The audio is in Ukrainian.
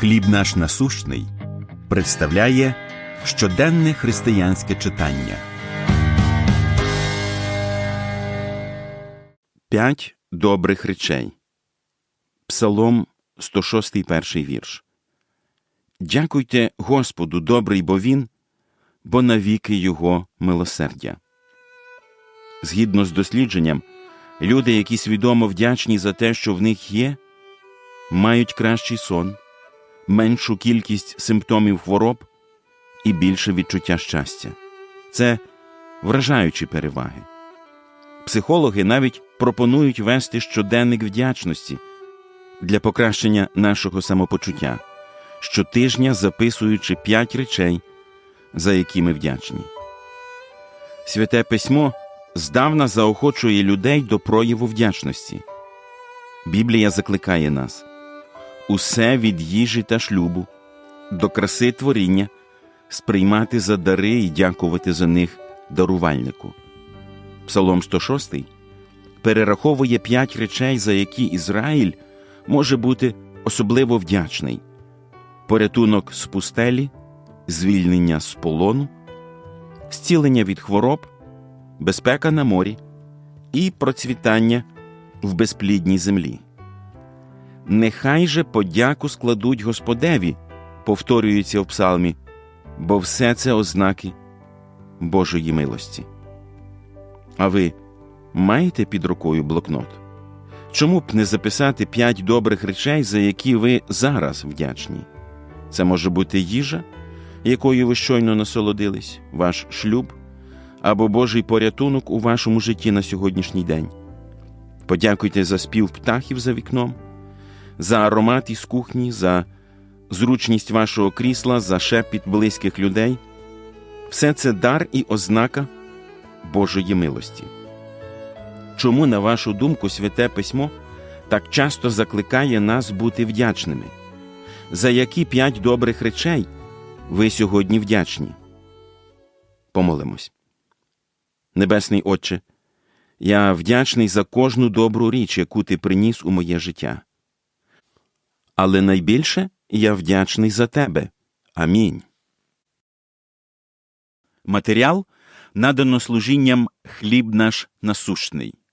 Хліб наш насущний представляє щоденне християнське читання. П'ять добрих речей. Псалом 106 перший вірш. Дякуйте Господу, добрий бо Він, бо навіки Його милосердя. Згідно з дослідженням, люди, які свідомо вдячні за те, що в них є, мають кращий сон, меншу кількість симптомів хвороб і більше відчуття щастя. Це вражаючі переваги. Психологи навіть пропонують вести щоденник вдячності для покращення нашого самопочуття, щотижня записуючи п'ять речей, за які ми вдячні. Святе письмо здавна заохочує людей до прояву вдячності. Біблія закликає нас усе від їжі та шлюбу, до краси творіння, сприймати за дари і дякувати за них дарувальнику. Псалом 106 перераховує п'ять речей, за які Ізраїль може бути особливо вдячний: порятунок з пустелі, звільнення з полону, зцілення від хвороб, безпека на морі і процвітання в безплідній землі. Нехай же подяку складуть Господеві, повторюється в псалмі, бо все це ознаки Божої милості. А ви маєте під рукою блокнот? Чому б не записати п'ять добрих речей, за які ви зараз вдячні? Це може бути їжа, якою ви щойно насолодились, ваш шлюб або Божий порятунок у вашому житті на сьогоднішній день. Подякуйте за спів птахів за вікном, за аромат із кухні, за зручність вашого крісла, за шепіт близьких людей. Все це дар і ознака Божої милості. Чому, на вашу думку, святе письмо так часто закликає нас бути вдячними? За які п'ять добрих речей ви сьогодні вдячні? Помолимось. Небесний Отче, я вдячний за кожну добру річ, яку ти приніс у моє життя. Але найбільше я вдячний за тебе. Амінь. Матеріал надано служінням хліб наш насущний.